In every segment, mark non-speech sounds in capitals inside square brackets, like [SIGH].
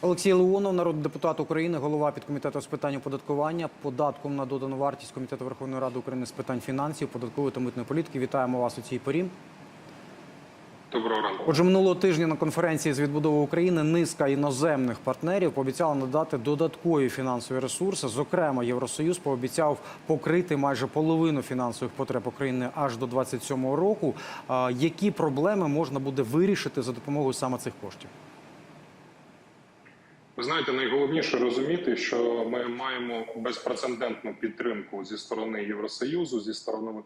Олексій Леонов, народний депутат України, голова підкомітету з питань оподаткування, податком на додану вартість комітету Верховної Ради України з питань фінансів, податкової та митної політики. Вітаємо вас у цій порі. Доброго ранку. Отже, минулого тижня на конференції з відбудови України низка іноземних партнерів пообіцяла надати додаткові фінансові ресурси. Зокрема, Євросоюз пообіцяв покрити майже половину фінансових потреб України аж до 2027 року. Які проблеми можна буде вирішити за допомогою саме цих коштів? Ви знаєте, найголовніше розуміти, що ми маємо безпрецедентну підтримку зі сторони Євросоюзу, зі сторони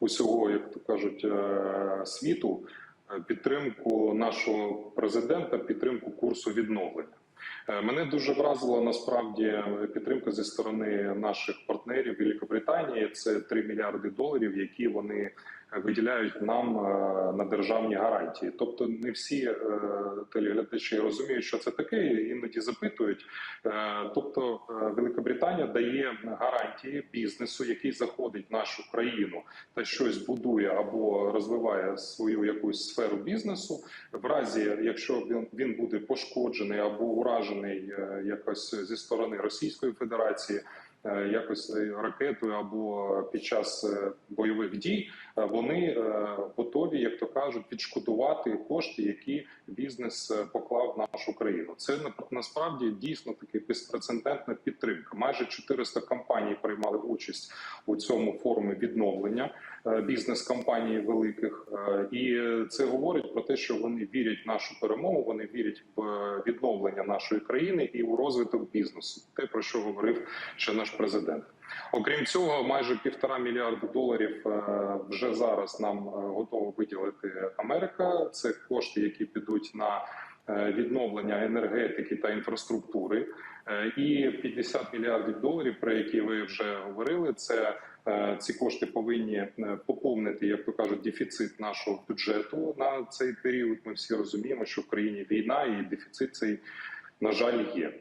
усього, як то кажуть, е, світу, е, підтримку нашого президента, підтримку курсу відновлення. Е, Мене дуже вразила насправді підтримка зі сторони наших партнерів Великобританії. Це 3 мільярди доларів, які вони виділяють нам е, на державні гарантії. Тобто, не всі е, телеглядачі розуміють, що це таке, іноді запитують. Е, Тобто, Великобританія дає гарантії бізнесу, який заходить в нашу країну та щось будує або розвиває свою якусь сферу бізнесу. В разі, якщо він, він буде пошкоджений або уражений якось зі сторони Російської Федерації. Е, Якось е, ракетою або під час е, бойових дій вони готові, як то кажуть, відшкодувати кошти, які бізнес поклав нашу країну. Це на- насправді дійсно таки безпрецедентна підтримка. Майже 400 компаній приймали участь у цьому форумі відновлення е, бізнес-компаній великих, Е, і це говорить про те, що вони вірять в нашу перемогу, вони вірять в е, відновлення нашої країни і у розвиток бізнесу. Те про що говорив ще наш президент. Окрім цього, майже півтора мільярда доларів вже зараз нам готова виділити Америка. Це кошти, які підуть на відновлення енергетики та інфраструктури. Е, І 50 мільярдів доларів, про які ви вже говорили, це е, ці кошти повинні е, поповнити, як то кажуть, дефіцит нашого бюджету на цей період. Ми всі розуміємо, що в країні війна і дефіцит цей на жаль є.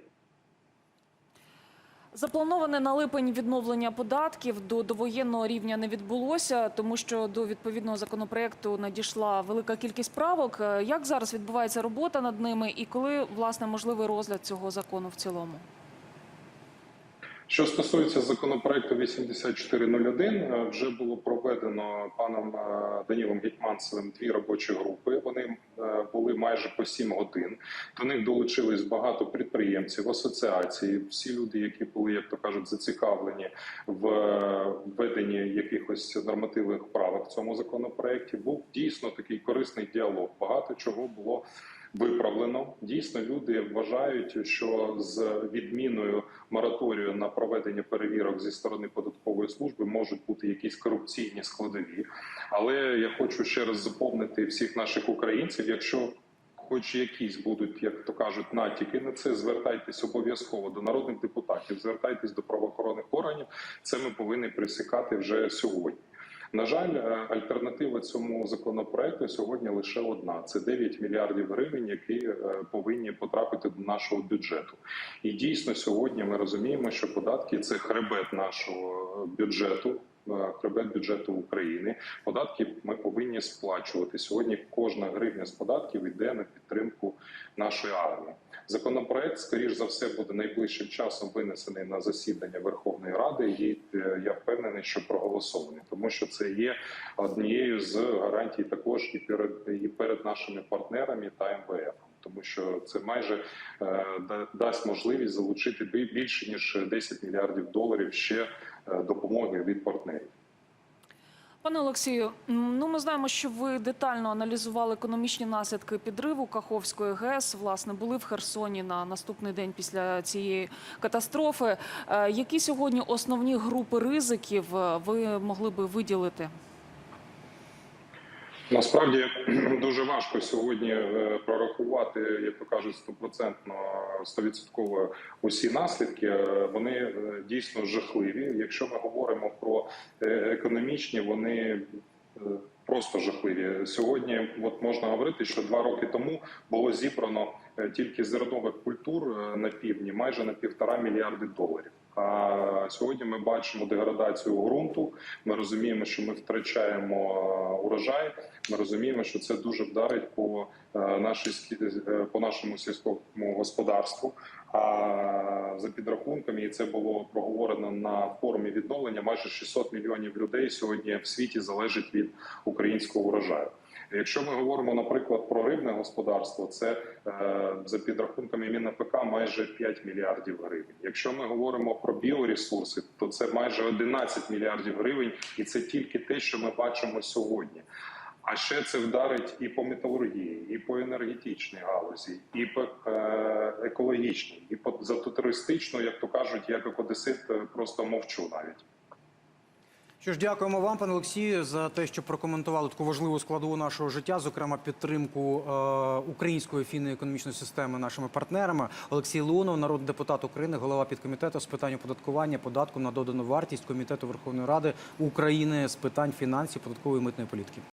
Заплановане на липень відновлення податків до довоєнного рівня не відбулося, тому що до відповідного законопроекту надійшла велика кількість правок. Е, Як зараз відбувається робота над ними, і коли власне можливий розгляд цього закону в цілому? Що стосується законопроекту 8401, е, вже було проведено паном е, Данілом Гетьманцевим дві робочі групи. Вони були майже по 7 годин. До них долучились багато підприємців, асоціацій, всі люди, які були, як то кажуть, зацікавлені в е, введенні якихось нормативних правок в цьому законопроекті. Був дійсно такий корисний діалог. Багато чого було виправлено. Дійсно, люди вважають, що з відміною мораторію на проведення перевірок зі сторони податкової служби можуть бути якісь корупційні складові. Але я хочу ще раз заповнити всіх наших українців, якщо Хоч якісь будуть, як то кажуть, натяки на це, звертайтесь обов'язково до народних депутатів, звертайтесь до правоохоронних органів. Це ми повинні присікати вже сьогодні. На жаль, е, альтернатива цьому законопроекту сьогодні лише одна: це 9 мільярдів гривень, які е, повинні потрапити до нашого бюджету. І дійсно сьогодні ми розуміємо, що податки це хребет нашого бюджету. Е, Хребет бюджету України податки ми повинні сплачувати сьогодні. Кожна гривня з податків йде на підтримку нашої армії. Законопроект, скоріш за все, буде найближчим часом винесений на засідання Верховної Ради, і е, я впевнений, що проголосований, тому що це є однією з гарантій також і перед і перед нашими партнерами та МВФ. Тому що це майже е, дасть можливість залучити більше ніж 10 мільярдів доларів ще е, допомоги від партнерів. Пане Олексію, ну ми знаємо, що ви детально аналізували економічні наслідки підриву Каховської ГЕС. Власне, були в Херсоні на наступний день після цієї катастрофи. Е, Які сьогодні основні групи ризиків ви могли би виділити? Насправді [CLEARS THROAT] дуже важко сьогодні е, прорахувати, як то кажуть, стопроцентно стовідсотково усі наслідки. Е, Вони е, дійсно жахливі. Якщо ми говоримо про економічні, вони просто жахливі. Сьогодні, от можна говорити, що два роки тому було зібрано тільки зернових культур на півдні майже на півтора мільярди доларів. Сьогодні ми бачимо деградацію ґрунту. Ми розуміємо, що ми втрачаємо е, урожай. Ми розуміємо, що це дуже вдарить по е, нашій е, по нашому сільському господарству. А за підрахунками, і це було проговорено на форумі відновлення. Майже 600 мільйонів людей сьогодні в світі залежить від українського урожаю. Якщо ми говоримо, наприклад, про рибне господарство, це е, за підрахунками МінАПК майже 5 мільярдів гривень. Якщо ми говоримо про біоресурси, то це майже 11 мільярдів гривень, і це тільки те, що ми бачимо сьогодні. А ще це вдарить і по металургії, і по енергетичній галузі, і по е, екологічній, і по за туристичну, як то кажуть, як екодесит, е, просто мовчу навіть. Що ж, дякуємо вам, пане Олексію, за те, що прокоментували таку важливу складову нашого життя, зокрема підтримку е, української фінно-економічної системи нашими партнерами. Олексій Лунов, народний депутат України, голова підкомітету з питань оподаткування податку на додану вартість комітету Верховної Ради України з питань фінансів, податкової і митної політики.